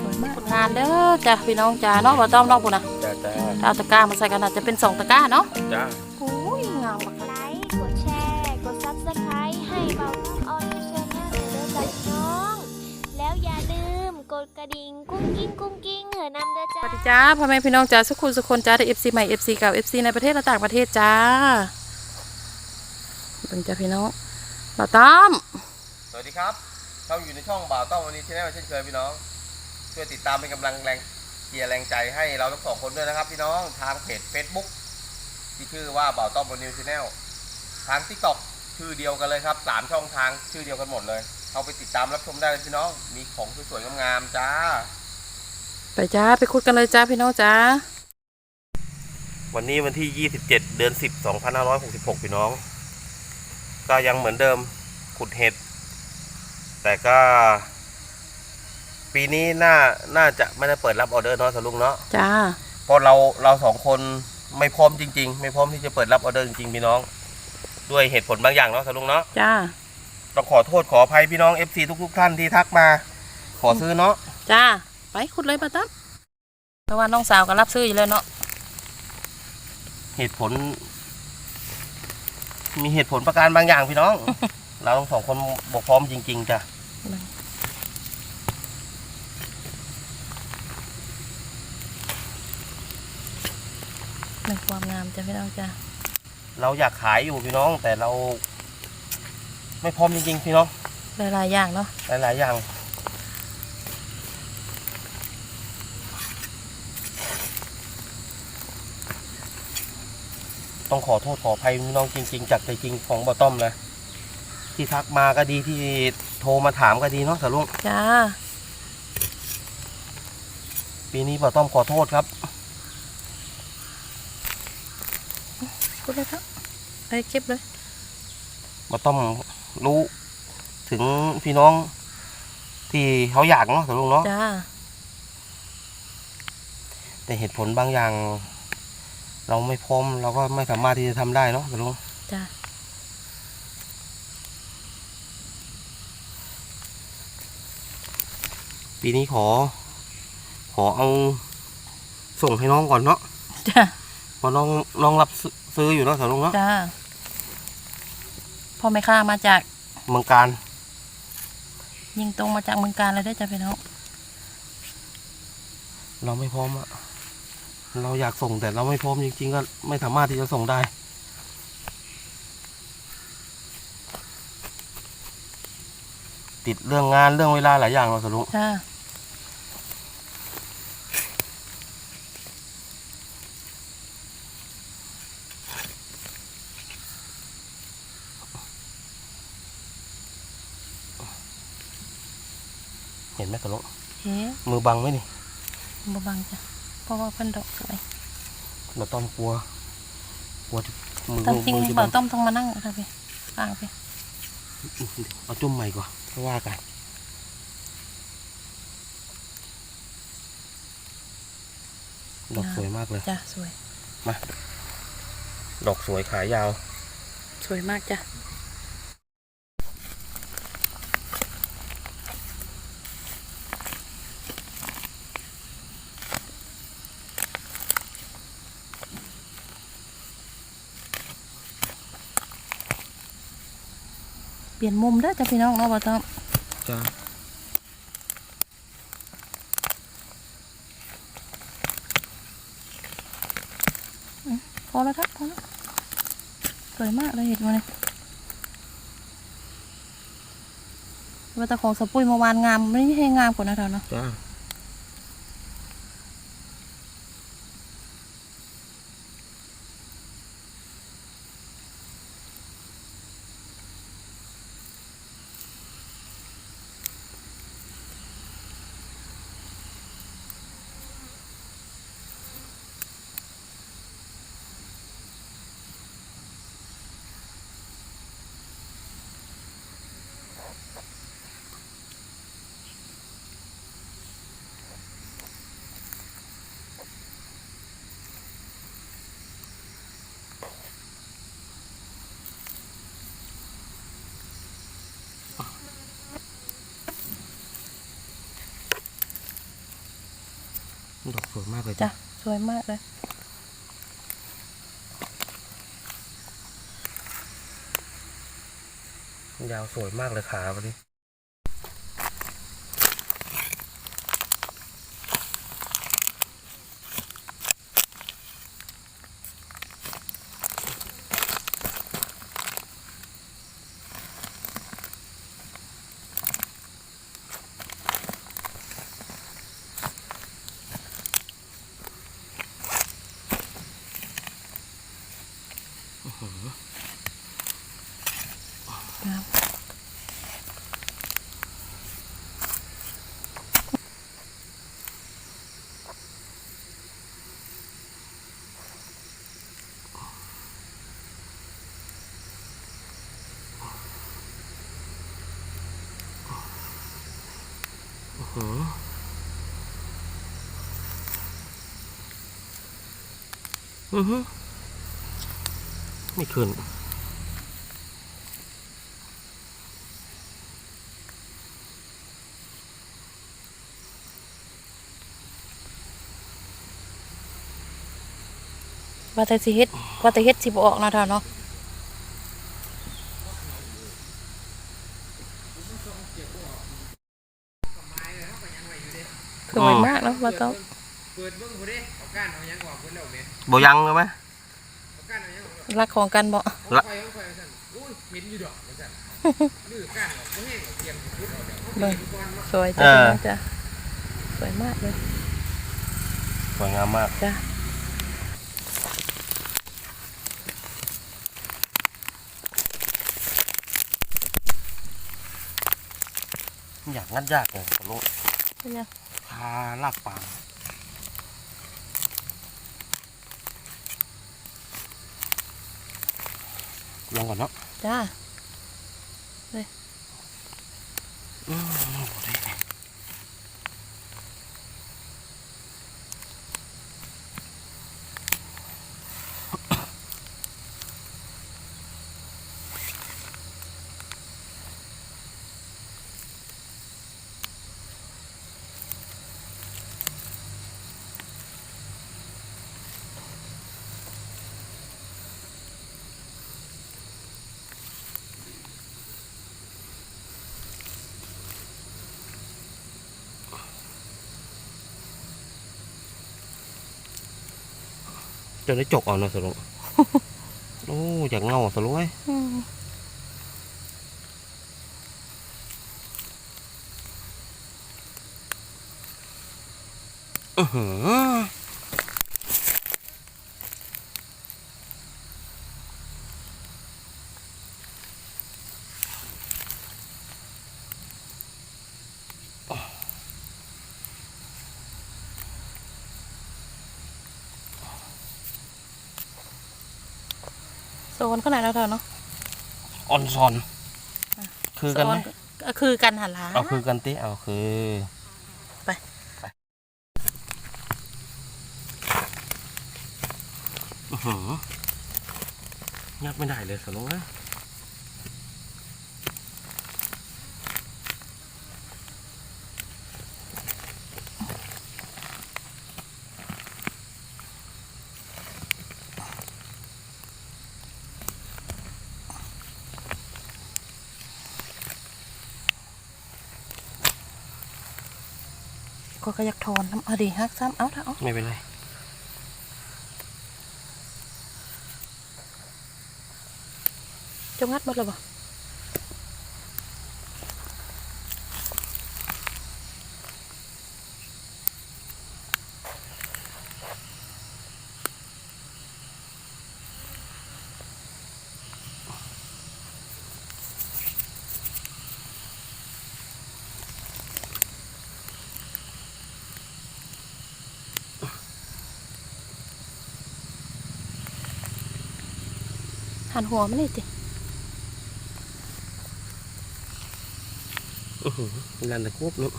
สวยมากงานเด้อจ้ะพี่น้องจ้าเนาะบ่ต้องเนอกปุ่นนะจ้าจ้าเอาตะกร้ามาใส่กันอาจจะเป็นสองตะกร้าเนาะจ้าโอ้ยงามบักไลค์กดแชร์กด Subscribe ให้เบาต้องออนยูชแนลเด้อจ้ะพี่น้อง แล้วอย่าลืมกดกระดิ่งกุ้งกิ้งกุ้งกิ้งเหอะนำเด้อสจ้าวัสดีจ้าพ่อแม่พี่น้องจ้าสุขุมสุคนจ้าได้ FC ใหม่ FC เก่า FC ในประเทศและต่างประเทศจ้าเป็นจ้าพี่น้องบ่ต้อมสวัสดีครับเราอยู่ในช่องบ่าวต้องวันนี้ชแนลเช่นเคยพี่น้อง ช่วยติดตามเป็นกำลังแรงเกียร์แรงใจให้เราทั้งสองคนด้วยนะครับ พี่น้องทางเพจ Facebook ที่ชื่อว่าบ่าวต้องบนนิวชแนลทาง t ิ k t o k ชื่อเดียวกันเลยครับสามช่องทางชื่อเดียวกันหมดเลยเข้าไปติดตามรับชมได้เลยพี่น้อง มีของสวยๆงามๆจ้า ไปจ้าไปคุยกันเลยจ้าพี่น้องจ้า วันนี้วันที่ 27 เดือน 10 2566 พี่น้อง ก็ยังเหมือนเดิมขุดเห็ด แต่ก็ ปีนี้น่าน่าจะไม่ได้เปิดรับออเดอร์เนาะสลุงเนาะจ้าเพราะเราเราสองคนไม่พร้อมจริง ๆ ไม่พร้อมที่จะเปิดรับออเดอร์จริงๆพี่น้อง ด้วยเหตุผลบางอย่างเนาะสลุงเนาะจ้าต้องขอโทษขออภัยพี่น้อง FC ทุกๆท่านที่ทักมา ขอซื้อเนาะจ้าไปคุดเลยบ่ต้อมเพราะว่าน้องสาวก็รับซื้ออยู่แล้วเนาะเหตุผล มีเหตุผลประการบางอย่างพี่น้อง เราทั้งสองคนบกพร้อมจริง ๆจ้ะ ในความงามจ้าพี่น้องจ้าเราอยากขายอยู่พี่น้อง แต่เรา ไม่พร้อมจริงๆพี่น้องหลายๆอย่างเนาะหลายๆอย่างต้องขอโทษขออภัยพี่น้องจริง ๆจากใจจริงของบอต้อมนะที่ทักมาก็ดีที่โทรมาถามก็ดีเนาะสาลุงจ้าปีนี้บอต้อมขอโทษครับ คุดเลยครับไปเก็บเลยบอต้อมรู้ถึงพี่น้อง ที่เขาอยากเนาะสาลุงเนาะจ้าแต่เหตุผลบางอย่าง เราไม่พร้อมเราก็ไม่สามารถที่จะทำได้เนาะสาลุงจ้าปีนี้ขอ ขอเอาส่งให้น้องก่อนเนาะจ้าเพราะน้องน้องรับ ซื้อซื้ออยู่เนาะสาลุงเนาะจ้าพ่อแม่ค้ามาจากเมืองการยิงตรงมาจากเมืองการเลยได้อจ้าพี่น้องเราไม่พร้อมอะเราอยากส่งแต่เราไม่พร้อมจริงๆก็ไม่สามารถที่จะส่งได้ ติดเรื่องงานเรื่องเวลาหลายอย่างเราะสาลุงจ้า เห็นไหมสาลุงเฮ้มือบังไหมนี่บบังจ้ะเพราะว่าเพิ่นดอกสวยเราต้องกลัวกลัวที่มือตามจริงมือจะบ่บัองต้อมต้องมานั่งค่ะพี่ฟังพี่เอาจุ่มใหม่ก่อนก็ว่ากันดอกสวยมากเลย จ้ะสวยดอกสวยขายาว สวยมากจ้ะ เปลี่ยนมุมเด้อจ้ะพี่น้องเนาะบ่ต้องจ้าพอแล้วครับพอแล้วสวยมากเลยเห็นมาเลยว่าแต่ของสปุยเมื่อวานงามไม่ให้งามกว่านะเธอเนาะจ้า ดอกสวยมากเลยจ้ะสวยมากเลยยาวสวยมากเลยขาวันนี้ งามหืออือฮึ ไม่ขึ้น ว่าแต่สิเฮ็ดว่าแต่เฮ็ดสิบ่ออกเนาะเท่าเนาะสวยมากเนาะว่าต้องเปิดเบิ้งผู้เด้เอาก้านเอาหยังออกเพิ่นแล้วแม่บยังเลยไหม รักของกันบ่เอาไฟเอาไฟเอาซั่นอุ้ยเหม็นอยู่ดอกว่าซั่นลื้อก้านออกบ่แห้งออกเตรียมพุดเอาเดี๋ยวเอาเบิ่งไปก่อนเนาะสวยจ้ะพี่น้องจ้ะสวยมากเลยสวยงามมาก จ้ะอยากงัดยากเลยขอรู้เป็นยัง คาลากปาง ลองก่อนเนาะจ้าเลย จะได้จกเอ่อนเนาะสรุปโอ้อยากเงาสรุปไว้ยอืมอื้อหือ โซนขนาดแล้วเท่าเนาะออนซอน คือกันไหมโซก็คือกันหันหลังเอาคือกันติเอาคือ ไปอื้อหือยับไม่ได้เลยสรุปไว้ ก็ก็อยากถอนน้ำเอาดีฮักซ้ำเอาเถอะเอาไม่เป็นไรจะงัดหมดแล้วบ่ หันหัวมันนี่สิอื้อหือลันตะกุบเนาะ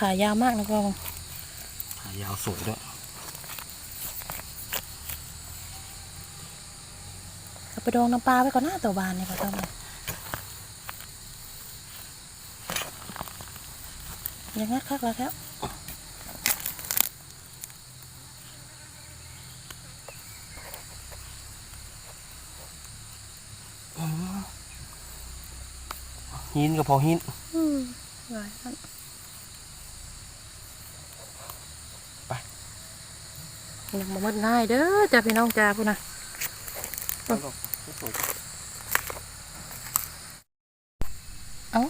ขายาวมากนะพ่อมึงขายาวสูงด้วยเอาไปดองน้ำปลาไว้ก่อนหน้าตัวบานนี่พ่อต้อมเลยอยังงัดคักแล้วครับหินก็พอหินอืมหลายอัน ไป ยังบ่หมดง่ายเด้อจ้าพี่น้องจ้าพูดนะเอ้า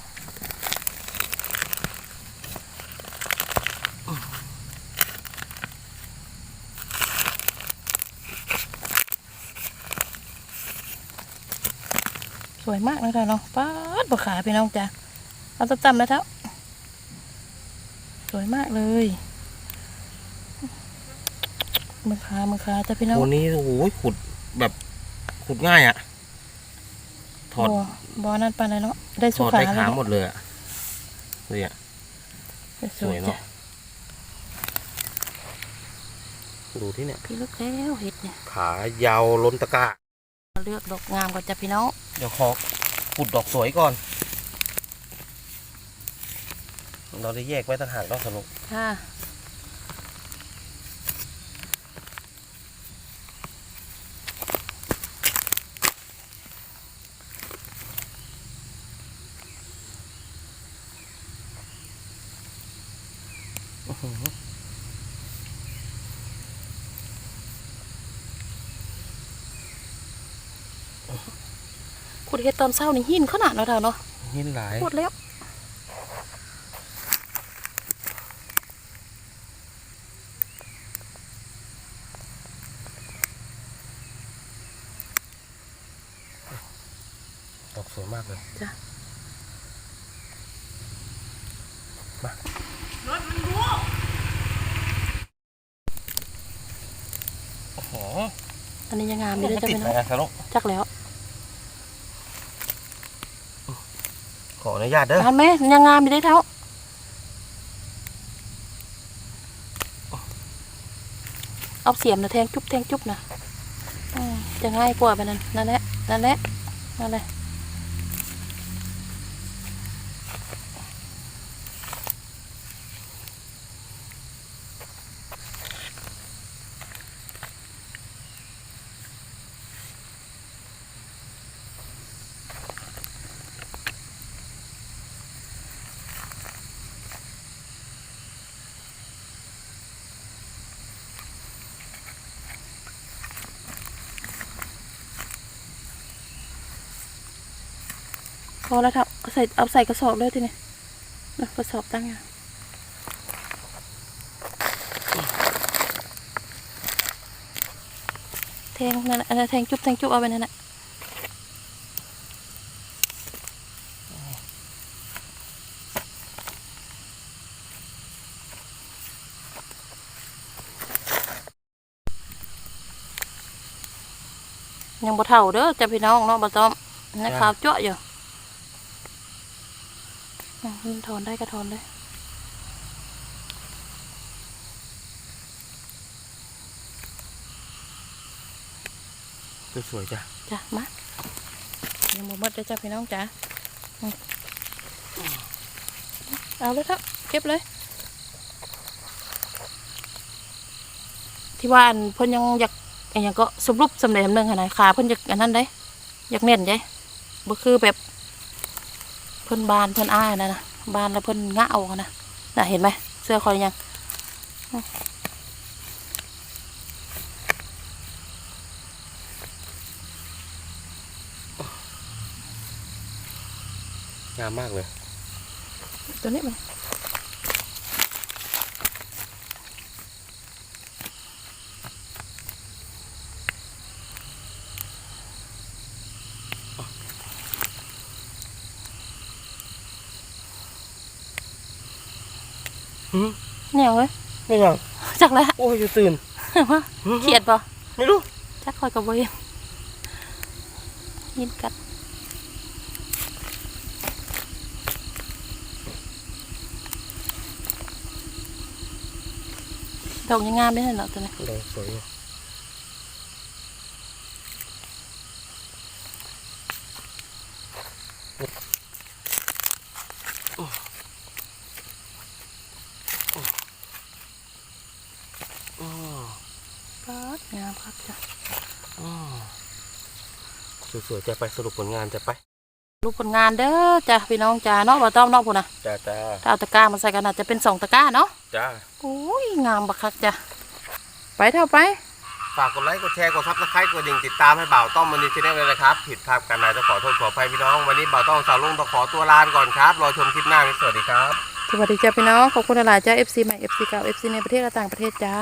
สวยมากเลยค่ะเนาะป้าดบขาพี่น้องจ้าเอาตำๆแล้วเท้าสวยมากเลย มือขามือขาจ้าพี่น้องวันนี้โอ้โหขุดแบบขุดง่ายอะถอดบ่บ่นั่นปานใดเนาะได้ถสุอดขาได้เลยขาเนาะหมดเลยอะเนี่ยได้สวยเนาะจ้ดูที่เนี่ยพี่ลูกแล้วเห็ดเนี่ย ขายาวล้นตะกร้าเลือกดอกงามก่อนจ้ะพี่น้องเดี๋ยวขอขุดดอกสวยก่อน เราได้แยกไว้ต่างหากเนอกสนุกค่ะ ขุดเห็ดตอนเช้านี่หินขนาดเนาะเท่าเนาะหินหลายพูดแล้ว ดอกสวยมากเลย จ้ะ โอ้โห อันนี้ยังงามอมัยู่นเลยจ้ะติดพี่ไหน้มองอะสนุกจักแล้ว ขออนุญาตเด้องามไหมยังงามอยู่เลยเท่าเอาเสียมนะแทงจุ๊บแทงจุ๊บนะอืมจะง่ายกว่าไปนั่นนั่นแหละนั่นแหละนั่นแหละ อแล้วครับเอาใส่เอาใส่กระสอบเลยทีนี้นะกระสอบตั้งอะแทงนั่นน่ะแทงจุ๊บแทงจุ๊บเอาไปนั่นแหละยังบ่เท่าเด้อจ้ะพี่น้องเนาะบ่ต้อมนะขาวจ้วอยู่ ถอนได้ก็ถอนเลยสวยจ้ะจ้ะมายังบ่หมดเลยจ้ะพี่น้องจ้ะเอาเลยครับเก็บเลย ที่ว่าอันเพิ่นยังอยากอันหยังก็สรุปสำเร็จสำเนึงขนาดขาเพิ่นอยากอันนั้นได้อยากเน้นได้บ่คือแบบเพิ่นบานเพิ่นอ้ายนะนะ บานแล้วเพิ่นงะเอาอะนะน่ะเห็นไหมเสื้อคอยยังงามมากเลย ตัวนี้มัน มเนี่ยเว้ยไม่ยังจักแล้วโอ้ยอยู่ตื่นว่าเขียดป่ะไม่รู้จักคอยกับเวนยินกัดดอกยังงามได้เนาะตัวนี้แดงสวยอยู่อืม ปัด งามครับจ้ะอืมสวยๆจะไปสรุปผลงานจะไปรูปผลงานเด้อจ้ะพี่น้องจ้าเนาะบ่ต้องเนาะพุ่นน่ะจ้าจ้าถ้าเอาตะกร้ามาใส่กันอาจจะเป็นสองตะกร้าเนาะจ้าโอ้ยงามบักคักจ้ะไปเท่าไป ฝากกดไลค์กดแชร์กดซับสไครต์กดดิ่งติดตามให้บ่าวต้อมมันนี่ชแนลเลยนะครับ ผิดพลาดกันนายจะขอโทษขออภัยพี่น้อง วันนี้บ่าวต้อมสาวลุงต้องขอตัวลาไปก่อนครับ รอชมคลิปหน้าสวัสดีครับ สวัสดีจ้าพี่น้อง ขอบคุณหลายๆจ้า FC ใหม่ FC เก่า FC ในประเทศและต่างประเทศจ้า